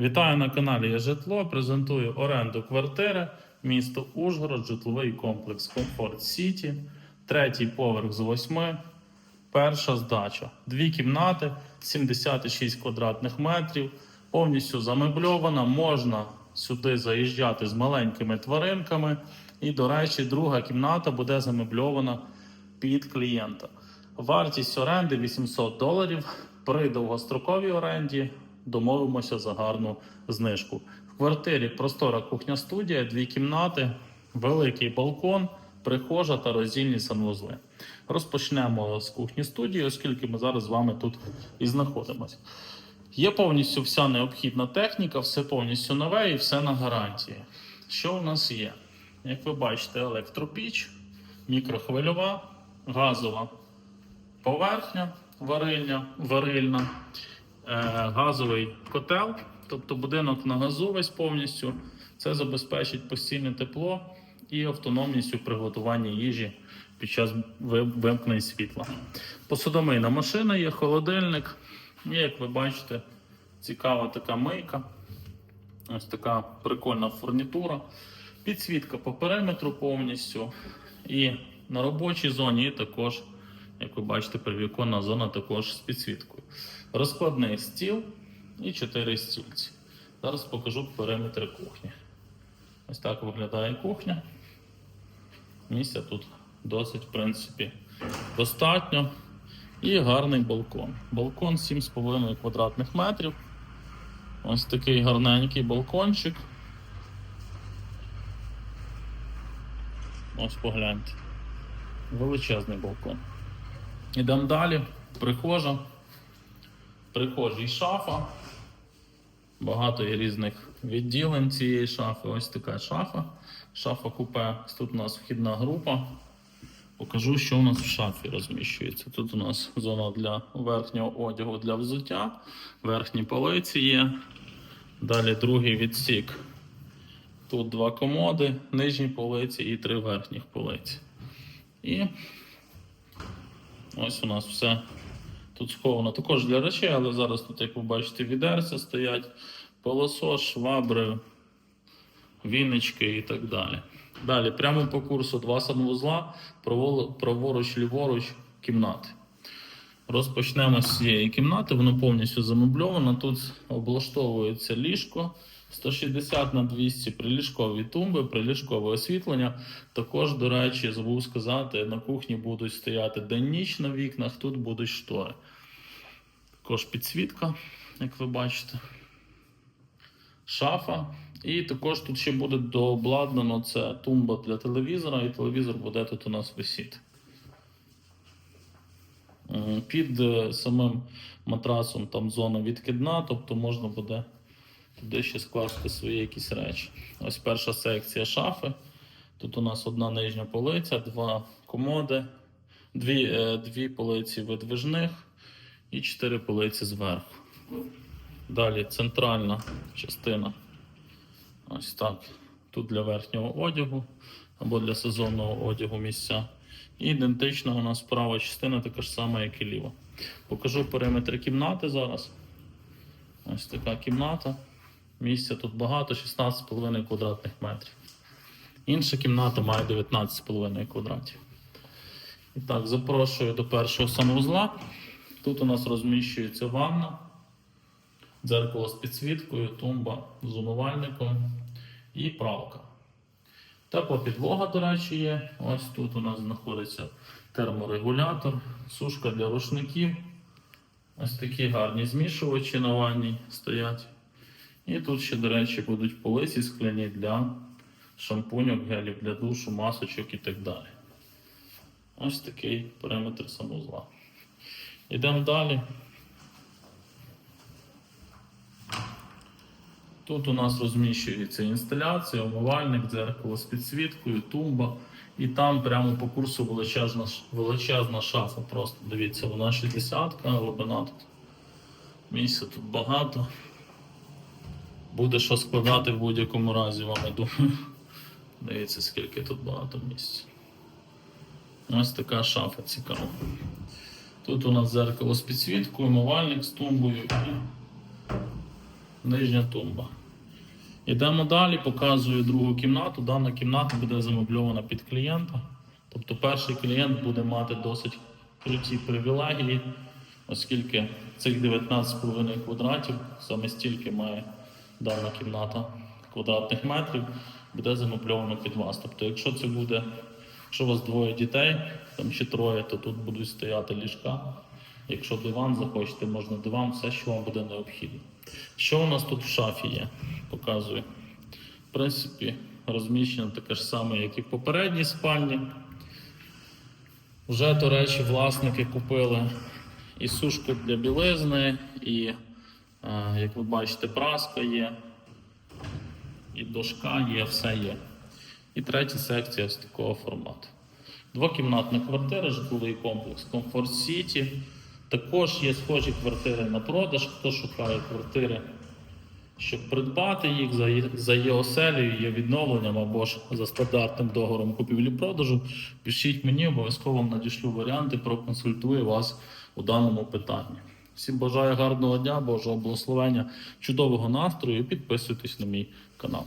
Вітаю на каналі «Я житло. Презентую оренду квартири, місто Ужгород, житловий комплекс Комфорт Сіті, третій поверх з восьми, перша здача. Дві кімнати, 76 квадратних метрів, повністю замебльована. Можна сюди заїжджати з маленькими тваринками. І, до речі, друга кімната буде замебльована під клієнта. Вартість оренди 800 доларів. При довгостроковій оренді домовимося за гарну знижку. В квартирі простора кухня-студія, дві кімнати, великий балкон, прихожа та роздільні санвузли. Розпочнемо з кухні студії, оскільки ми зараз з вами тут і знаходимося. Є повністю вся необхідна техніка, все повністю нове і все на гарантії. Що у нас є? Як ви бачите, електропіч, мікрохвильова, газова поверхня варильня, варильна, газовий котел, тобто будинок на газу весь повністю. Це забезпечить постійне тепло і автономність у приготуванні їжі під час ви- вимкнень світла. Посудомийна машина є, холодильник. І, як ви бачите, цікава така мийка. Ось така прикольна фурнітура. Підсвітка по периметру повністю. І на робочій зоні і також, як ви бачите, привіконна зона також з підсвіткою. Розкладний стіл і 4 стільці. Зараз покажу периметри кухні. Ось так виглядає кухня. Місця тут досить, в принципі, достатньо. І гарний балкон. Балкон 7,5 квадратних метрів. Ось такий гарненький балкончик. Ось погляньте. Величезний балкон. Ідемо далі. Прихожа. Прихожій шафа. Багато є різних відділень цієї шафи. Ось така шафа. Шафа купе. Тут у нас вхідна група. Покажу, що у нас в шафі розміщується. Тут у нас зона для верхнього одягу для взуття, верхні полиці є. Далі другий відсік. Тут два комоди, нижні полиці і три верхніх полиці. І ось у нас все тут сховано також для речей, але зараз тут, як ви бачите, відерця стоять, пилосос, швабри, вінички і так далі. Далі, прямо по курсу два санвузла, праворуч, ліворуч кімнати. Розпочнемо з цієї кімнати, воно повністю замебльовано. Тут облаштовується ліжко 160 на 200 приліжкові тумби, приліжкове освітлення. Також, до речі, забув сказати, на кухні будуть стояти день-ніч на вікнах, тут будуть штори. Також підсвітка, як ви бачите. Шафа. І також тут ще буде дообладнано це тумба для телевізора, і телевізор буде тут у нас висіти. Під е, самим матрасом там зона відкидна, тобто можна буде туди ще скласти свої якісь речі. Ось перша секція шафи. Тут у нас одна нижня полиця, два комоди, дві, е, дві полиці видвижних і чотири полиці зверху. Далі центральна частина. Ось так. Тут для верхнього одягу або для сезонного одягу місця. І ідентична у нас права частина така ж сама, як і ліва. Покажу периметри кімнати зараз. Ось така кімната. Місця тут багато, 16,5 квадратних метрів. Інша кімната має 19,5 квадратів. І так, запрошую до першого санвузла. Тут у нас розміщується ванна, дзеркало з підсвіткою, тумба з умивальником і правка. Тепла підлога, до речі, є. Ось тут у нас знаходиться терморегулятор, сушка для рушників. Ось такі гарні змішувачі на ванні стоять. І тут ще, до речі, будуть полиці скляні для шампуньок, гелів для душу, масочок і так далі. Ось такий периметр санузла. Йдемо далі. Тут у нас розміщується інсталяція, умивальник, дзеркало з підсвіткою, тумба. І там прямо по курсу величезна, величезна шафа. Просто дивіться, вона 60 глибина тут. Місця тут багато. Буде що складати в будь-якому разі, вам я думаю. Дивіться, скільки тут багато місць. Ось така шафа цікава. Тут у нас дзеркало з підсвіткою, умивальник з тумбою і нижня тумба. Йдемо далі, показую другу кімнату. Дана кімната буде замебльована під клієнта. Тобто перший клієнт буде мати досить круті привілегії, оскільки цих 19,5 квадратів саме стільки має дана кімната квадратних метрів, буде замебльовано під вас. Тобто, якщо це буде, якщо у вас двоє дітей, там ще троє, то тут будуть стояти ліжка. Якщо диван захочете, можна диван, все, що вам буде необхідно. Що у нас тут в шафі є? Показую. В принципі, розміщено таке ж саме, як і в попередній спальні. Вже, до речі, власники купили і сушку для білизни, і, е, як ви бачите, праска є, і дошка є, все є. І третя секція з такого формату. Двокімнатна квартира, житловий комплекс Comfort City. Також є схожі квартири на продаж. Хто шукає квартири, щоб придбати їх за, її оселею, є відновленням або ж за стандартним договором купівлі-продажу, пишіть мені, обов'язково надішлю варіанти, проконсультую вас у даному питанні. Всім бажаю гарного дня, Божого благословення, чудового настрою і підписуйтесь на мій канал.